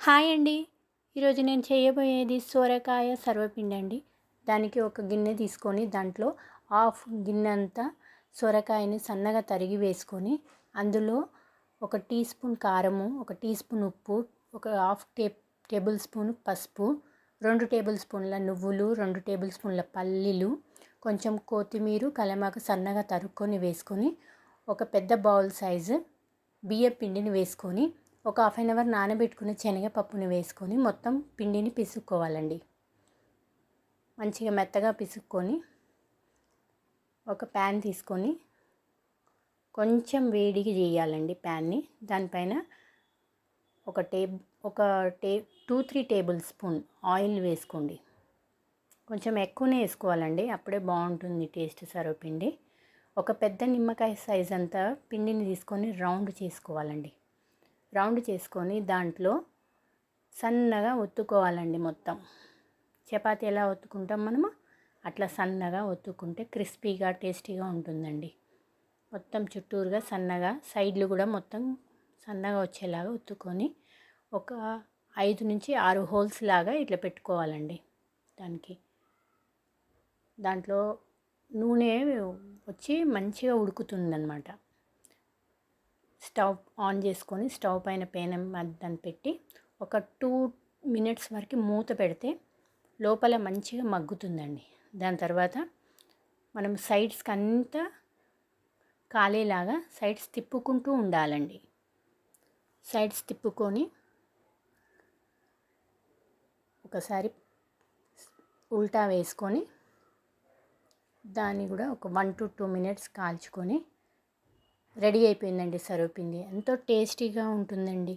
Hi అండి. ఈరోజు నేను చేయబోయేది సోరకాయ సర్వపిండి అండి. దానికి ఒక గిన్నె తీసుకొని దాంట్లో హాఫ్ గిన్నె అంతా సొరకాయని సన్నగా తరిగి వేసుకొని అందులో ఒక టీ స్పూన్ కారము ఒక టీ స్పూన్ ఉప్పు ఒక హాఫ్ టే టేబుల్ స్పూన్ పసుపు రెండు టేబుల్ స్పూన్ల నువ్వులు రెండు టేబుల్ స్పూన్ల పల్లీలు కొంచెం కొత్తిమీర కలమాకు సన్నగా తరుక్కొని వేసుకొని ఒక పెద్ద బౌల్ సైజు బియ్య పిండిని వేసుకొని ఒక హాఫ్ అన్ అవర్ నానబెట్టుకున్న శనగపప్పుని వేసుకొని మొత్తం పిండిని పిసుక్కోవాలండి. మంచిగా మెత్తగా పిసుక్కొని ఒక ప్యాన్ తీసుకొని కొంచెం వేడికి చేయాలండి ప్యాన్ని దానిపైన ఒక టేబ్ ఒక టే two three tablespoon oil వేసుకోండి. కొంచెం ఎక్కువనే వేసుకోవాలండి అప్పుడే బాగుంటుంది టేస్ట్ సర్వపిండి. ఒక పెద్ద నిమ్మకాయ సైజ్ అంతా పిండిని తీసుకొని రౌండ్ చేసుకోవాలండి. రౌండ్ చేసుకొని దాంట్లో సన్నగా ఒత్తుకోవాలండి మొత్తం. చపాతి ఎలా ఒత్తుకుంటాం మనము? అట్లా సన్నగా ఒత్తుకుంటే క్రిస్పీగా టేస్టీగా ఉంటుందండి. మొత్తం చుట్టూరుగా సన్నగా సైడ్లు కూడా మొత్తం సన్నగా వచ్చేలాగా ఒత్తుకొని ఒక ఐదు నుంచి ఆరు హోల్స్ లాగా ఇట్లా పెట్టుకోవాలండి దానికి. దాంట్లో నూనె వచ్చి మంచిగా ఉడుకుతుందన్నమాట స్టవ్ ఆన్ చేసుకొని స్టవ్ పైన పేనం దాన్ని పెట్టి ఒక టూ మినిట్స్ వరకు మూత పెడితే లోపల మంచిగా మగ్గుతుందండి. దాని తర్వాత మనం సైడ్స్కి అంతా కాలేలాగా సైడ్స్ తిప్పుకుంటూ ఉండాలండి. సైడ్స్ తిప్పుకొని ఒకసారి ఉల్టా వేసుకొని దాన్ని కూడా ఒక వన్ టు టూ మినిట్స్ కాల్చుకొని రెడీ అయిపోయిందండి సర్వపిండి ఎంతో టేస్టీగా ఉంటుందండి.